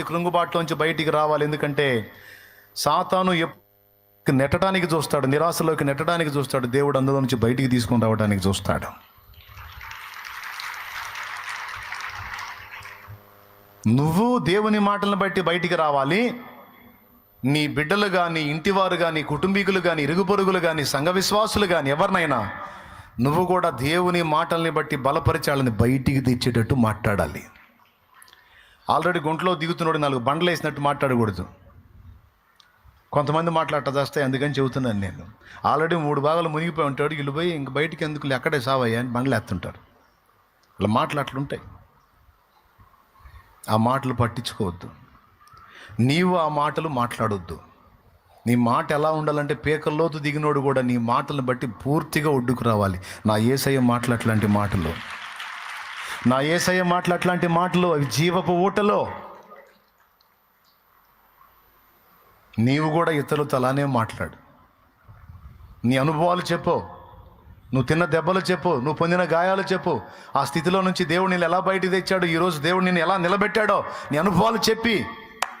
కృంగుబాటులోంచి బయటికి రావాలి. ఎందుకంటే సాతాను ఎప్- నెట్టడానికి చూస్తాడు నిరాశలోకి నెట్టడానికి చూస్తాడు దేవుడు అందులో నుంచి బయటికి తీసుకుని రావడానికి చూస్తాడు. నువ్వు దేవుని మాటలను బట్టి బయటికి రావాలి. నీ బిడ్డలు కానీ ఇంటివారు కానీ కుటుంబీకులు కానీ ఇరుగు పొరుగులు కానీ సంఘ విశ్వాసులు కానీ ఎవరినైనా నువ్వు కూడా దేవుని మాటల్ని బట్టి బలపరిచాలని బయటికి తెచ్చేటట్టు మాట్లాడాలి. ఆల్రెడీ గుంట్లో దిగుతున్నాడు నాలుగు బండలు వేసినట్టు మాట్లాడకూడదు. కొంతమంది మాట్లాడటస్తాయి అందుకని చెబుతున్నాను నేను. ఆల్రెడీ మూడు భాగాలు మునిగిపోయి ఉంటాడు వీళ్ళు పోయి ఇంక బయటికి ఎందుకు ఎక్కడే సావయ్యా అని బండ్లు ఎత్తుంటారు అలా మాటలు అట్లుంటాయి. ఆ మాటలు పట్టించుకోవద్దు. నీవు ఆ మాటలు మాట్లాడొద్దు. నీ మాట ఎలా ఉండాలంటే పేకల్లోతు దిగినోడు కూడా నీ మాటలను బట్టి పూర్తిగా ఒడ్డుకు రావాలి. నా ఏసయ్య మాటలు అట్లాంటి మాటలు. నా ఏసయ్య మాటలు అట్లాంటి మాటలు అవి జీవపు ఊటలో. నీవు కూడా ఇతరులతో అలానే మాట్లాడు. నీ అనుభవాలు చెప్పు. నువ్వు తిన్న దెబ్బలు చెప్పు. నువ్వు పొందిన గాయాలు చెప్పు. ఆ స్థితిలో నుంచి దేవుడు నేను ఎలా బయట తెచ్చాడు ఈరోజు దేవుడు నేను ఎలా నిలబెట్టాడో నీ అనుభవాలు చెప్పి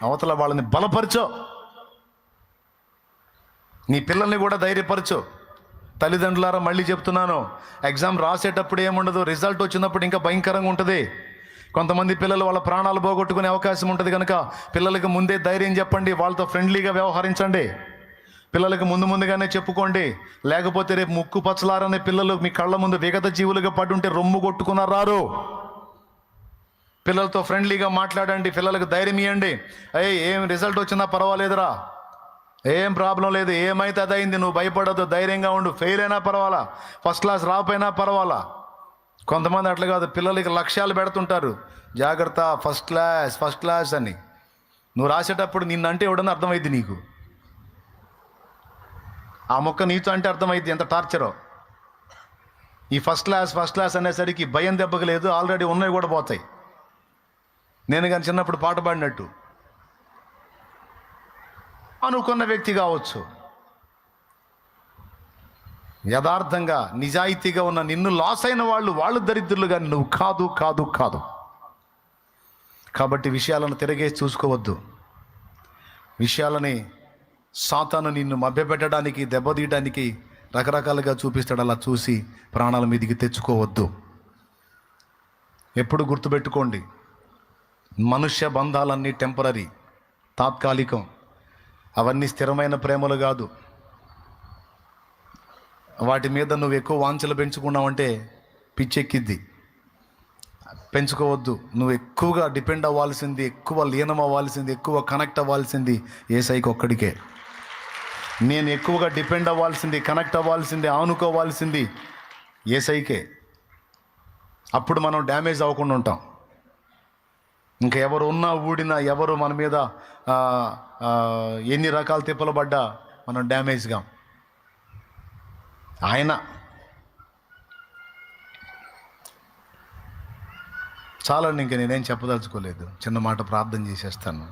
అవతల వాళ్ళని బలపరచో. నీ పిల్లల్ని కూడా ధైర్యపరచు. తల్లిదండ్రులారా మళ్ళీ చెప్తున్నాను. ఎగ్జామ్ రాసేటప్పుడు ఏముండదు రిజల్ట్ వచ్చినప్పుడు ఇంకా భయంకరంగా ఉంటుంది. కొంతమంది పిల్లలు వాళ్ళ ప్రాణాలు పోగొట్టుకునే అవకాశం ఉంటుంది కనుక పిల్లలకు ముందే ధైర్యం చెప్పండి వాళ్ళతో ఫ్రెండ్లీగా వ్యవహరించండి. పిల్లలకు ముందు ముందుగానే చెప్పుకోండి. లేకపోతే రేపు ముక్కు పచ్చలారనే పిల్లలు మీ కళ్ళ ముందు విగత జీవులుగా పడుంటే రొమ్ము కొట్టుకున్నారు రారు పిల్లలతో ఫ్రెండ్లీగా మాట్లాడండి పిల్లలకు ధైర్యం ఇవ్వండి అయ్యి ఏం రిజల్ట్ వచ్చినా పర్వాలేదురా. ఏం ప్రాబ్లం లేదు ఏమైతే అదైంది నువ్వు భయపడద్దు ధైర్యంగా ఉండు. ఫెయిల్ అయినా పర్వాలా? ఫస్ట్ క్లాస్ రాపోయినా పర్వాలా? కొంతమంది అట్లా కాదు పిల్లలకి లక్ష్యాలు పెడుతుంటారు. జాగ్రత్త ఫస్ట్ క్లాస్ ఫస్ట్ క్లాస్ అని. నువ్వు రాసేటప్పుడు నిన్నంటే ఎవడన్నా అర్థమైంది నీకు? ఆ మొక్క నీతో అంటే అర్థమైంది ఎంత టార్చరో. ఈ ఫస్ట్ క్లాస్ ఫస్ట్ క్లాస్ అనేసరికి భయం దెబ్బకు లేదు ఆల్రెడీ ఉన్నవి కూడా పోతాయి. నేను కానీ చిన్నప్పుడు పాట పాడినట్టు. అనుకున్న వ్యక్తి కావచ్చు. యథార్థంగా నిజాయితీగా ఉన్న నిన్ను లాస్ అయిన వాళ్ళు వాళ్ళు దరిద్రులు కానీ నువ్వు కాదు కాదు కాదు. కాబట్టి విషయాలను తిరగేసి చూసుకోవద్దు. విషయాలని సాతాను నిన్ను మభ్యపెట్టడానికి దెబ్బతీయడానికి రకరకాలుగా చూపిస్తాడు. అలా చూసి ప్రాణాల మీదికి తెచ్చుకోవద్దు. ఎప్పుడు గుర్తుపెట్టుకోండి మనుష్య బంధాలన్నీ టెంపరీ తాత్కాలికం. అవన్నీ స్థిరమైన ప్రేమలు కాదు. వాటి మీద నువ్వు ఎక్కువ వాంఛలు పెంచుకున్నావంటే పిచ్చెక్కిద్ది. పెంచుకోవద్దు. నువ్వు ఎక్కువగా డిపెండ్ అవ్వాల్సింది ఎక్కువ లీనం అవ్వాల్సింది ఎక్కువ కనెక్ట్ అవ్వాల్సింది ఏసైకి ఒక్కడికే. నేను ఎక్కువగా డిపెండ్ అవ్వాల్సింది కనెక్ట్ అవ్వాల్సింది ఆనుకోవాల్సింది ఏసైకే. అప్పుడు మనం డ్యామేజ్ అవ్వకుండా ఉంటాం. ఇంకా ఎవరు ఉన్నా ఊడినా ఎవరు మన మీద ఎన్ని రకాల తిప్పలు పడ్డా మనం డ్యామేజ్గా ఆయన. చాలండి ఇంక నేనేం చెప్పదలుచుకోలేదు. చిన్న మాట ప్రార్థన చేసేస్తాను.